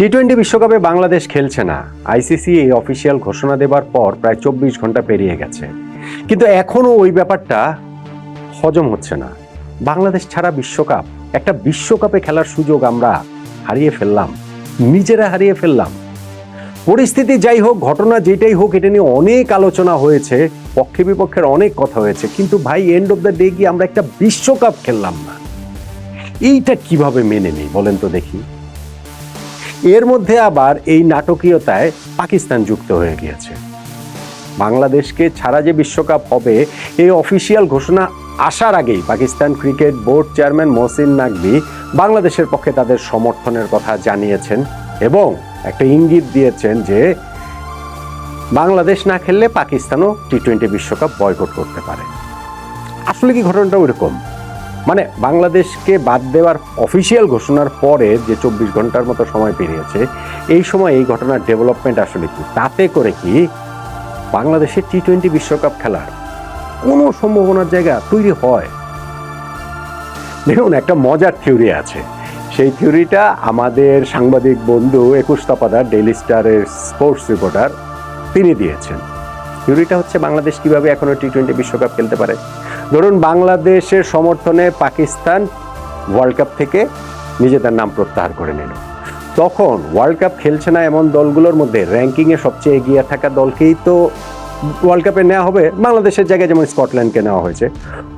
T twenty বিশ্বকাপে বাংলাদেশ খেলছে না। আইসিসি এই অফিসিয়াল ঘোষণা দেবার পর প্রায় চব্বিশ ঘণ্টা পেরিয়ে গেছে। কিন্তু এখনও ওই ব্যাপারটা হজম হচ্ছে না। বাংলাদেশ ছাড়া বিশ্বকাপ, একটা বিশ্বকাপে খেলার সুযোগ আমরা হারিয়ে ফেললাম। নিজেরা হারিয়ে ফেললাম। পরিস্থিতি যাই হোক, ঘটনা যেটাই হোক, এটা নিয়ে অনেক আলোচনা হয়েছে, পক্ষে বিপক্ষের অনেক কথা হয়েছে। কিন্তু ভাই এন্ড অফ দ্য ডে গিয়ে আমরা একটা বিশ্বকাপ খেললাম না? এইটা কীভাবে মেনে নিই বলেন তো দেখি। এর মধ্যে আবার এই নাটকীয়তায় পাকিস্তান যুক্ত হয়ে গিয়েছে। বাংলাদেশকে ছাড়া যে বিশ্বকাপ হবে, এই অফিসিয়াল ঘোষণা আসার আগেই Pakistan cricket board chairman Mohsin Naqvi বাংলাদেশের পক্ষে তাদের সমর্থনের কথা জানিয়েছেন এবং একটা ইঙ্গিত দিয়েছেন যে বাংলাদেশ না খেললে পাকিস্তানও টি টোয়েন্টি বিশ্বকাপ বয়কট করতে পারে। আসলে কি ঘটনাটা ওইরকম? মানে বাংলাদেশকে বাদ দেওয়ার অফিসিয়াল ঘোষণার পরে যে চব্বিশ ঘণ্টার মতো সময় পেরিয়েছে, এই সময় এই ঘটনার ডেভেলপমেন্ট আসলে কি? তাতে করে কি বাংলাদেশের টি টোয়েন্টি বিশ্বকাপ খেলার কোনো সম্ভাবনার জায়গা তৈরি হয়? দেখুন, একটা মজার থিওরি আছে। সেই থিওরিটা আমাদের সাংবাদিক বন্ধু একুশ তপাদার ডেইলি স্টারের স্পোর্টস রিপোর্টার তিনি দিয়েছেন। থিওরিটা হচ্ছে বাংলাদেশ কীভাবে এখনও টি টোয়েন্টি বিশ্বকাপ খেলতে পারে? ধরুন বাংলাদেশের সমর্থনে পাকিস্তান ওয়ার্ল্ড কাপ থেকে নিজেদের নাম প্রত্যাহার করে নিল। তখন ওয়ার্ল্ড কাপ খেলছে না এমন দলগুলোর মধ্যে র্যাঙ্কিংয়ে সবচেয়ে এগিয়ে থাকা দলকেই তো ওয়ার্ল্ড কাপে নেওয়া হবে, বাংলাদেশের জায়গায় যেমন স্কটল্যান্ডকে নেওয়া হয়েছে।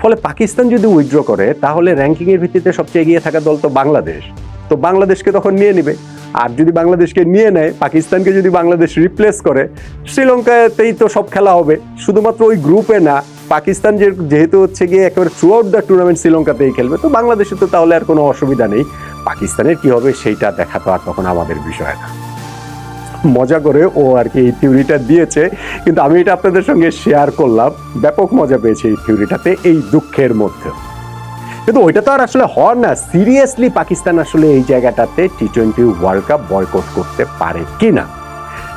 ফলে পাকিস্তান যদি উইথড্র করে, তাহলে র্যাঙ্কিংয়ের ভিত্তিতে সবচেয়ে এগিয়ে থাকা দল তো বাংলাদেশ। তো বাংলাদেশকে তখন নিয়ে নেবে। আর যদি বাংলাদেশকে নিয়ে নেয়, পাকিস্তানকে যদি বাংলাদেশ রিপ্লেস করে, শ্রীলঙ্কাতেই তো সব খেলা হবে। শুধুমাত্র ওই গ্রুপে না পাকিস্তান যে যেহেতু হচ্ছে গিয়ে একেবারে থ্রু আউট দ্য টুর্নামেন্ট শ্রীলঙ্কাতেই খেলবে, তো বাংলাদেশে তো তাহলে আর কোনো অসুবিধা নেই। পাকিস্তানের কি হবে সেইটা দেখা তো আর তখন আমাদের বিষয় না। মজা করে ও আর কি এই থিওরিটা দিয়েছে, কিন্তু আমি এটা আপনাদের সঙ্গে শেয়ার করলাম। ব্যাপক মজা পেয়েছে এই থিওরিটাতে এই দুঃখের মধ্যে। কিন্তু ওইটা তো আর আসলে হয় না। সিরিয়াসলি পাকিস্তান আসলে এই জায়গাটাতে T twenty world cup boycott করতে পারে কি না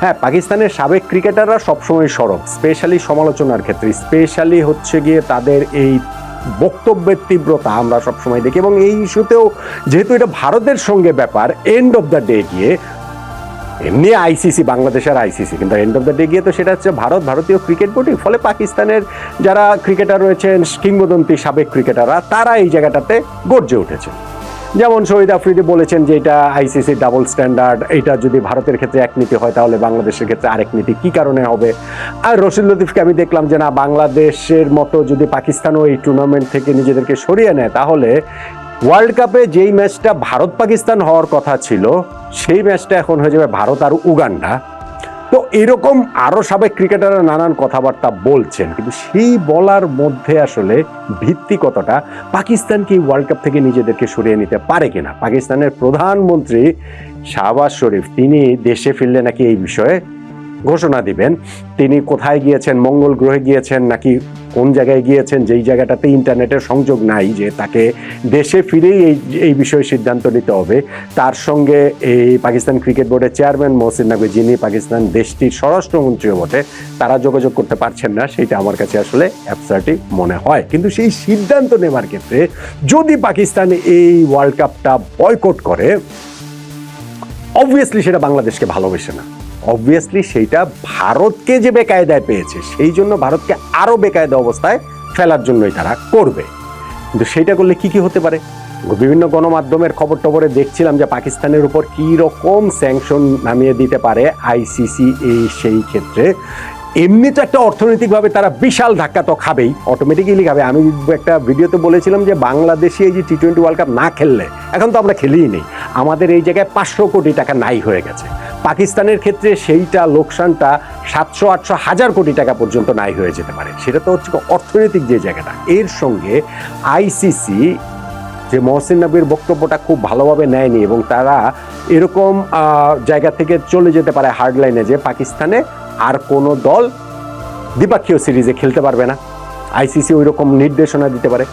হ্যাঁ পাকিস্তানের সাবেক ক্রিকেটাররা সবসময় সরব, স্পেশালি সমালোচনার ক্ষেত্রে, স্পেশালি হচ্ছে গিয়ে তাদের এই বক্তব্যের তীব্রতা আমরা সবসময় দেখি এবং এই ইস্যুতেও যেহেতু এটা ভারতের সঙ্গে ব্যাপার এন্ড অফ দ্য ডে গিয়ে এমনি আইসিসি বাংলাদেশের আইসিসি কিন্তু এন্ড অফ দ্য ডে গিয়ে তো সেটা হচ্ছে ভারত, ভারতীয় ক্রিকেট বোর্ডই ফলে পাকিস্তানের যারা ক্রিকেটার রয়েছেন, কিংবদন্তি সাবেক ক্রিকেটাররা তারা এই জায়গাটাতে গর্জে উঠেছে। যেমন শহীদ আফ্রিদি বলেছেন যে এটা আইসিসি ডাবল স্ট্যান্ডার্ড এটা যদি ভারতের ক্ষেত্রে এক নীতি হয়, তাহলে বাংলাদেশের ক্ষেত্রে আরেক নীতি। কি কারণে হবে? আর রশিদ লতিফকে আমি দেখলাম যে না, বাংলাদেশের মতো যদি পাকিস্তানও এই টুর্নামেন্ট থেকে নিজেদেরকে সরিয়ে নেয়, তাহলে ওয়ার্ল্ড কাপে যেই ম্যাচটা ভারত পাকিস্তান হওয়ার কথা ছিল, সেই ম্যাচটা এখন হয়ে যাবে ভারত আর উগান্ডা। তো এরকম আরও সাবেক ক্রিকেটাররা নানান কথাবার্তা বলছেন, কিন্তু সেই বলার মধ্যে আসলে ভিত্তি কতটা? পাকিস্তান কি ওয়ার্ল্ড কাপ থেকে নিজেদেরকে সরিয়ে নিতে পারে কিনা? পাকিস্তানের প্রধানমন্ত্রী শাহবাজ শরীফ, তিনি দেশে ফিরলে নাকি এই বিষয়ে ঘোষণা দিবেন। তিনি কোথায় গিয়েছেন, মঙ্গল গ্রহে গিয়েছেন, নাকি কোন জায়গায় গিয়েছেন, যেই জায়গাটাতে ইন্টারনেটের সংযোগ নাই, যে তাকে দেশে ফিরেই এই এই বিষয়ে সিদ্ধান্ত নিতে হবে। তার সঙ্গে এই পাকিস্তান ক্রিকেট বোর্ডের চেয়ারম্যান মহসিন নাকবি যিনি পাকিস্তান দেশটির স্বরাষ্ট্রমন্ত্রীও বটে, তারা যোগাযোগ করতে পারছেন না, সেটা আমার কাছে আসলে অ্যাবসার্টি মনে হয়। কিন্তু সেই সিদ্ধান্ত নেবার ক্ষেত্রে যদি পাকিস্তান এই ওয়ার্ল্ড কাপটা বয়কট করে অবভিয়াসলি সেটা বাংলাদেশকে ভালোবেসে না। অবভিয়াসলি সেইটা ভারতকে যে বেকায়দায় পেয়েছে, সেই জন্য ভারতকে আরও বেকায়দা অবস্থায় ফেলার জন্যই তারা করবে। কিন্তু সেইটা করলে কি কি হতে পারে? বিভিন্ন গণমাধ্যমের খবর টবরে দেখছিলাম যে পাকিস্তানের উপর কী রকম স্যাংশন নামিয়ে দিতে পারে আইসিসি এই সেই ক্ষেত্রে। এমনি তো একটা অর্থনৈতিকভাবে তারা বিশাল ধাক্কা তো খাবেই অটোমেটিক্যালি খাবে। আমি একটা ভিডিওতে বলেছিলাম যে বাংলাদেশি এই যে টি টোয়েন্টি ওয়ার্ল্ড কাপ না খেললে, এখন তো আমরা খেলেই নেই। আমাদের এই জায়গায় পাঁচশো কোটি টাকা নাই হয়ে গেছে। পাকিস্তানের ক্ষেত্রে সেইটা লোকসানটা সাতশো, আটশো, হাজার কোটি টাকা পর্যন্ত নাই হয়ে যেতে পারে। সেটা তো হচ্ছে অর্থনৈতিক যে জায়গাটা। এর সঙ্গে আইসিসি যে মহসিন নবীর বক্তব্যটা খুব ভালোভাবে নেয়নি এবং তারা এরকম জায়গা থেকে চলে যেতে পারে হার্ডলাইনে যে পাকিস্তানে আর কোনো দল দ্বিপাক্ষীয় সিরিজে খেলতে পারবে না। আইসিসি ওই রকম নির্দেশনা দিতে পারে।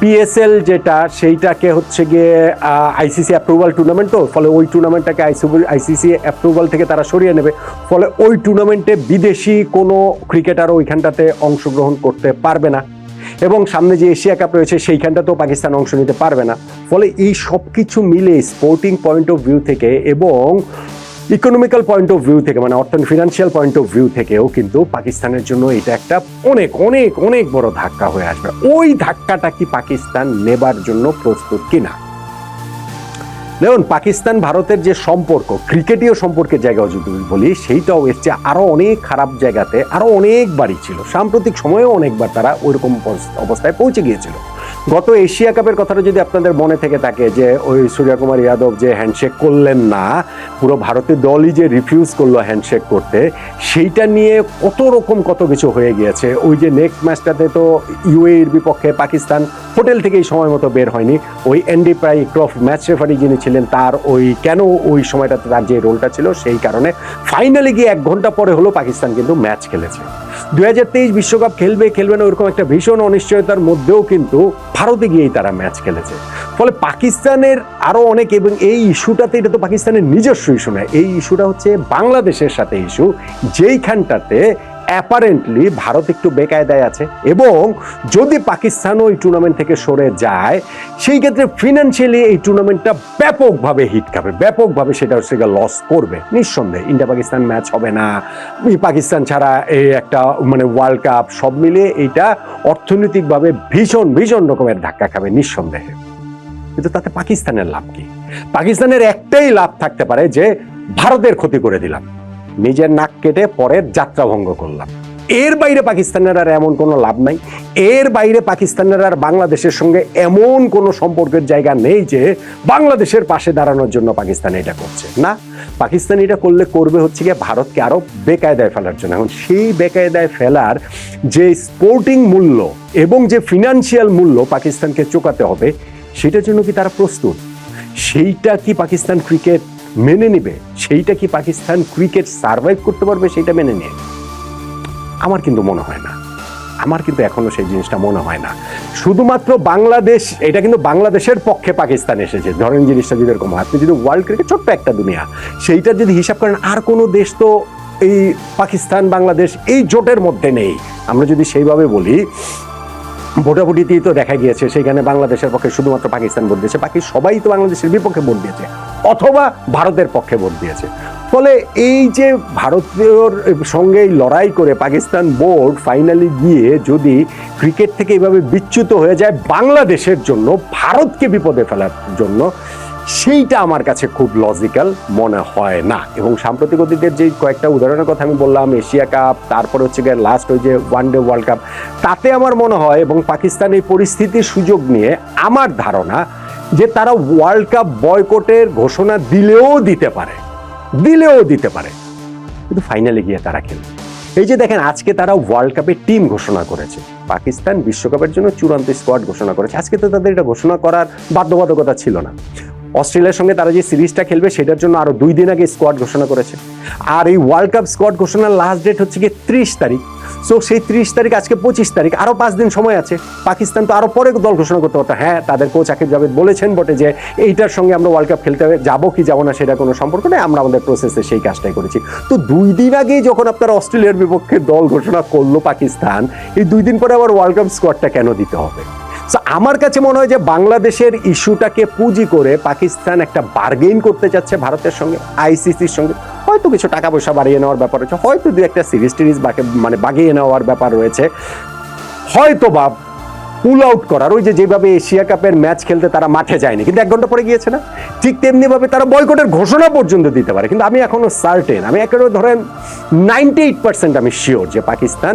পিএসএল যেটা, সেইটাকে হচ্ছে গিয়ে আইসিসি অ্যাপ্রুভাল টুর্নামেন্ট তো, ফলে ওই টুর্নামেন্টটাকে আইসিসি অ্যাপ্রুভাল থেকে তারা সরিয়ে নেবে। ফলে ওই টুর্নামেন্টে বিদেশি কোনো ক্রিকেটার ওইখানটাতে অংশগ্রহণ করতে পারবে না। এবং সামনে যে এশিয়া কাপ রয়েছে, সেইখানটাতেও পাকিস্তান অংশ নিতে পারবে না। ফলে এই সব কিছু মিলে স্পোর্টিং পয়েন্ট অফ ভিউ থেকে এবং ইকোনমিক্যাল পয়েন্ট অফ ভিউ থেকে মানে অর্থনীতি ফিনান্সিয়াল পয়েন্ট অফ ভিউ থেকেও কিন্তু পাকিস্তানের জন্য এটা একটা অনেক অনেক অনেক বড় ধাক্কা হয়ে আসবে। ওই ধাক্কাটা কি পাকিস্তান নেবার জন্য প্রস্তুত কিনা? দেখুন, পাকিস্তান ভারতের যে সম্পর্ক, ক্রিকেটীয় সম্পর্কের জায়গাও যদি বলি, সেইটাও এর চেয়ে আরও অনেক খারাপ জায়গাতে আরও অনেকবারই ছিল। সাম্প্রতিক সময়েও অনেকবার তারা ওইরকম অবস- অবস্থায় পৌঁছে গিয়েছিল। গত এশিয়া কাপের কথাটা যদি আপনাদের মনে থেকে থাকে যে ওই সূর্যকুমার যাদব যে হ্যান্ডশেক করলেন না, পুরো ভারতের দলই যে রিফিউজ করল হ্যান্ডশেক করতে, সেইটা নিয়ে কত রকম কত কিছু হয়ে গিয়েছে। ওই যে নেক্সট ম্যাচটাতে তো ইউএর বিপক্ষে পাকিস্তান হোটেল থেকেই সময় মতো বের হয়নি। ওই Andy Pycroft match referee যিনি ছিলেন, তার ওই কেন ওই সময়টাতে তার যে রোলটা ছিল, সেই কারণে ফাইনালি গিয়ে এক ঘণ্টা পরে হলো পাকিস্তান কিন্তু ম্যাচ খেলেছে। তেইশ বিশ্বকাপ খেলবে খেলবে না ওরকম একটা ভীষণ অনিশ্চয়তার মধ্যেও কিন্তু ভারতে গিয়েই তারা ম্যাচ খেলেছে। ফলে পাকিস্তানের আরও অনেক এবং এই ইস্যুটাতে এটা তো পাকিস্তানের নিজস্ব ইস্যু নয়, এই ইস্যুটা হচ্ছে বাংলাদেশের সাথে ইস্যু, যেইখানটাতে অ্যাপারেন্টলি ভারত একটু বেকায়দায় আছে এবং যদি পাকিস্তান ওই টুর্নামেন্ট থেকে সরে যায়, সেই ক্ষেত্রে ফিনান্সিয়ালি এই টুর্নামেন্টটা ব্যাপকভাবে হিট খাবে। ব্যাপকভাবে সেটা হচ্ছে লস করবে। নিঃসন্দেহে ইন্ডিয়া পাকিস্তান ম্যাচ হবে না। পাকিস্তান ছাড়া এই একটা মানে ওয়ার্ল্ড কাপ সব মিলিয়ে এইটা অর্থনৈতিকভাবে ভীষণ ভীষণ রকমের ধাক্কা খাবে নিঃসন্দেহে। কিন্তু তাতে পাকিস্তানের লাভ কি? পাকিস্তানের একটাই লাভ থাকতে পারে যে, ভারতের ক্ষতি করে দিলাম। নিজের নাক কেটে পরের যাত্রা ভঙ্গ করলাম। এর বাইরে পাকিস্তানের আর এমন কোনো লাভ নাই। এর বাইরে পাকিস্তানের আর বাংলাদেশের সঙ্গে এমন কোনো সম্পর্কের জায়গা নেই যে বাংলাদেশের পাশে দাঁড়ানোর জন্য পাকিস্তান এটা করছে। না, পাকিস্তান এটা করলে করবে হচ্ছে গিয়ে ভারতকে আরও বেকায়দায় ফেলার জন্য। এখন সেই বেকায়দায় ফেলার যে স্পোর্টিং মূল্য এবং যে ফিনান্সিয়াল মূল্য পাকিস্তানকে চোকাতে হবে, সেটার জন্য কি তারা প্রস্তুত? সেইটা কি পাকিস্তান ক্রিকেট মেনে নেবে। সেইটা কি পাকিস্তান ক্রিকেট সার্ভাইভ করতে পারবে সেইটা মেনে নিয়ে? আমার কিন্তু মনে হয় না। আমার কিন্তু এখনও সেই জিনিসটা মনে হয় না। শুধুমাত্র বাংলাদেশ, এটা কিন্তু বাংলাদেশের পক্ষে পাকিস্তান এসেছে। ধরেন জিনিসটা যদি এরকম আপনি যদি ওয়ার্ল্ড ক্রিকেট ছোট্ট একটা দুনিয়া, সেইটা যদি হিসাব করেন, আর কোনো দেশ তো এই পাকিস্তান, বাংলাদেশ এই জোটের মধ্যে নেই। আমরা যদি সেইভাবে বলি, ভোটাভুটিতেই তো দেখা গিয়েছে সেখানে বাংলাদেশের পক্ষে শুধুমাত্র পাকিস্তান ভোট দিয়েছে, বাকি সবাই তো বাংলাদেশের বিপক্ষে ভোট দিয়েছে। অথবা ভারতের পক্ষে ভোট দিয়েছে। ফলে এই যে ভারতীয় সঙ্গে লড়াই করে পাকিস্তান বোর্ড ফাইনালি গিয়ে যদি ক্রিকেট থেকে এভাবে বিচ্যুত হয়ে যায় বাংলাদেশের জন্য, ভারতকে বিপদে ফেলার জন্য, সেইটা আমার কাছে খুব লজিক্যাল মনে হয় না। এবং সাম্প্রতিক অতীতের যে কয়েকটা উদাহরণের কথা আমি বললাম, এশিয়া কাপ, তারপরে হচ্ছে গিয়ে লাস্ট ওই যে ওয়ান ডে ওয়ার্ল্ড কাপ তাতে আমার মনে হয় এবং পাকিস্তান এই পরিস্থিতির সুযোগ নিয়ে আমার ধারণা যে তারা ওয়ার্ল্ড কাপ বয়কটের ঘোষণা দিলেও দিতে পারে। দিলেও দিতে পারে। কিন্তু ফাইনালে গিয়ে তারা খেলবে। এই যে দেখেন, আজকে তারা ওয়ার্ল্ড কাপের টিম ঘোষণা করেছে। পাকিস্তান বিশ্বকাপের জন্য চূড়ান্ত স্কোয়াড ঘোষণা করেছে। আজকে তো তাদের এটা ঘোষণা করার বাধ্যবাধকতা ছিল না। অস্ট্রেলিয়ার সঙ্গে তারা যে সিরিজটা খেলবে সেটার জন্য আরও দুই দিন আগে স্কোয়াড ঘোষণা করেছে। আর এই ওয়ার্ল্ড কাপ স্কোয়াড ঘোষণার লাস্ট ডেট হচ্ছে গিয়ে ত্রিশ তারিখ। সো সেই ত্রিশ তারিখ, আজকে পঁচিশ তারিখ, আরও পাঁচ দিন সময় আছে। পাকিস্তান তো আরও পরে দল ঘোষণা করতে পারতো। হ্যাঁ তাদের কোচ আকিব জাভেদ বলেছেন বটে যে এইটার সঙ্গে আমরা ওয়ার্ল্ড কাপ খেলতে হবে। যাব কি যাব না সেটা কোনো সম্পর্ক নেই। আমরা আমাদের প্রসেসে সেই কাজটাই করেছি। তো দুই দিন আগেই যখন আপনারা অস্ট্রেলিয়ার বিপক্ষে দল ঘোষণা করল পাকিস্তান, এই দুই দিন পরে আবার ওয়ার্ল্ড কাপ স্কোয়াডটা কেন দিতে হবে? So, আমার কাছে মনে হয় যে বাংলাদেশের ইস্যুটাকে পুঁজি করে পাকিস্তান একটা বার্গেইন করতে যাচ্ছে ভারতের সঙ্গে আইসিসির সঙ্গে। হয়তো কিছু টাকা পয়সা বাড়িয়ে নেওয়ার ব্যাপার রয়েছে হয়তো দু একটা সিরিজ টিরিজ মানে বাগিয়ে নেওয়ার ব্যাপার রয়েছে। হয়তো বা পুল আউট করার ওই যেভাবে এশিয়া কাপের ম্যাচ খেলতে তারা মাঠে যায়নি কিন্তু এক ঘণ্টা পরে গিয়েছে না। ঠিক তেমনিভাবে তারা বয়কটের ঘোষণা পর্যন্ত দিতে পারে কিন্তু আমি এখনও সার্টেন আমি একেবারে ধরেন নাইনটি এইট পার্সেন্ট আমি শিওর যে পাকিস্তান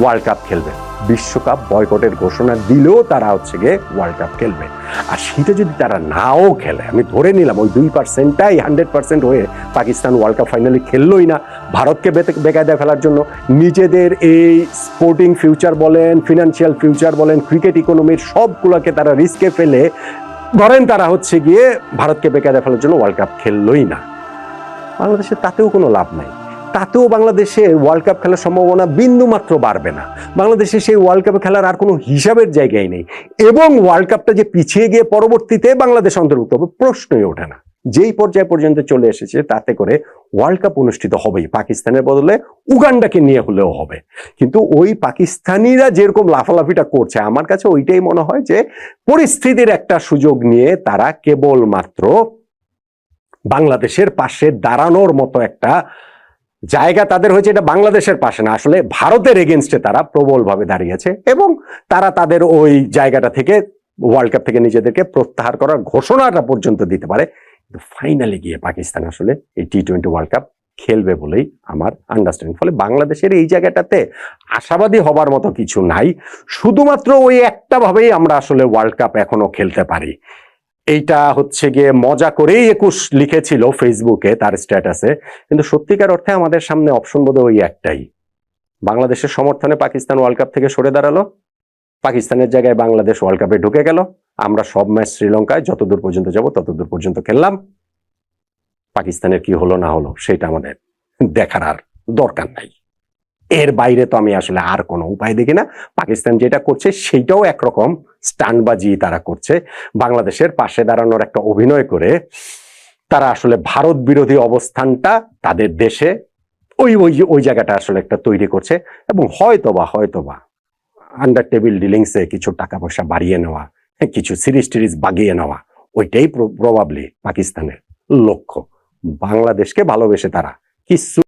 ওয়ার্ল্ড কাপ খেলবে। বিশ্বকাপ বয়কটের ঘোষণা দিলেও তারা হচ্ছে গিয়ে ওয়ার্ল্ড কাপ খেলবে। আর সেটা যদি তারা নাও খেলে, আমি ধরে নিলাম ওই দুই পার্সেন্টটাই হান্ড্রেড পার্সেন্ট হয়ে পাকিস্তান ওয়ার্ল্ড কাপ ফাইনালি খেললোই না ভারতকে বেকায়দায় ফেলার জন্য। নিজেদের এই স্পোর্টিং ফিউচার বলেন ফিনান্সিয়াল ফিউচার বলেন ক্রিকেট ইকোনমির সবগুলোকে তারা রিস্কে ফেলে, ধরেন তারা হচ্ছে গিয়ে ভারতকে বেকায়দায় ফেলার জন্য ওয়ার্ল্ড কাপ খেললোই না। বাংলাদেশের তাতেও কোনো লাভ নাই। তাতেও বাংলাদেশে ওয়ার্ল্ড কাপ খেলার সম্ভাবনা বিন্দু মাত্র বাড়বে না। বাংলাদেশে সেই ওয়ার্ল্ড কাপে খেলার আর কোনো হিসাবের জায়গায় নেই। এবং ওয়ার্ল্ড কাপটা যে পিছিয়ে গিয়ে পরবর্তীতে বাংলাদেশ অন্তর্ভুক্ত হবে, প্রশ্নই ওঠে না। যেই পর্যায়ে পর্যন্ত চলে এসেছে, তাতে করে ওয়ার্ল্ড কাপ অনুষ্ঠিত হবেই। পাকিস্তানের বদলে উগান্ডাকে নিয়ে হলেও হবে। কিন্তু ওই পাকিস্তানিরা যেরকম লাফালাফিটা করছে, আমার কাছে ওইটাই মনে হয় যে পরিস্থিতির একটা সুযোগ নিয়ে তারা কেবলমাত্র বাংলাদেশের পাশে দাঁড়ানোর মতো একটা জায়গা তাদের হয়েছে এটা বাংলাদেশের পাশে না। আসলে ভারতের এগেনস্টে তারা প্রবলভাবে দাঁড়িয়েছে এবং তারা তাদের ওই জায়গাটা থেকে ওয়ার্ল্ড কাপ থেকে নিজেদেরকে প্রত্যাহার করার ঘোষণাটা পর্যন্ত দিতে পারে। ফাইনালে গিয়ে পাকিস্তান আসলে এই টি টোয়েন্টি ওয়ার্ল্ড কাপ খেলবে বলেই আমার আন্ডারস্ট্যান্ডিং ফলে বাংলাদেশের এই জায়গাটাতে আশাবাদী হবার মতো কিছু নাই। শুধুমাত্র ওই একটা ভাবেই আমরা আসলে ওয়ার্ল্ড কাপ এখনও খেলতে পারি। এইটা হচ্ছে গিয়ে মজা করেই একুশ লিখেছিল ফেসবুকে তার স্ট্যাটাসে কিন্তু সত্যিকার অর্থে আমাদের সামনে অপশন বোধ ওই একটাই। বাংলাদেশের সমর্থনে পাকিস্তান ওয়ার্ল্ড কাপ থেকে সরে দাঁড়াল। পাকিস্তানের জায়গায় বাংলাদেশ ওয়ার্ল্ড কাপে ঢুকে গেল। আমরা সব ম্যাচ শ্রীলঙ্কায় যতদূর পর্যন্ত যাব ততদূর পর্যন্ত খেললাম। পাকিস্তানের কি হলো না হলো সেটা আমাদের দেখার আর দরকার নাই। এর বাইরে তো আমি আসলে আর কোনো উপায় দেখি না। পাকিস্তান যেটা করছে সেইটাও একরকম স্টান্টবাজি তারা করছে। বাংলাদেশের পাশে দাঁড়ানোর একটা অভিনয় করে তারা আসলে ভারত বিরোধী অবস্থানটা তাদের দেশে ওই ওই ওই জায়গাটা আসলে একটা তৈরি করছে এবং হয়তোবা হয়তোবা আন্ডার টেবিল ডিলিংসে কিছু টাকা পয়সা বাড়িয়ে নেওয়া, কিছু সিরিজ টিরিজ বাগিয়ে নেওয়া, ওইটাই প্রবাবলি পাকিস্তানের লক্ষ্য। বাংলাদেশকে ভালোবেসে তারা কিছু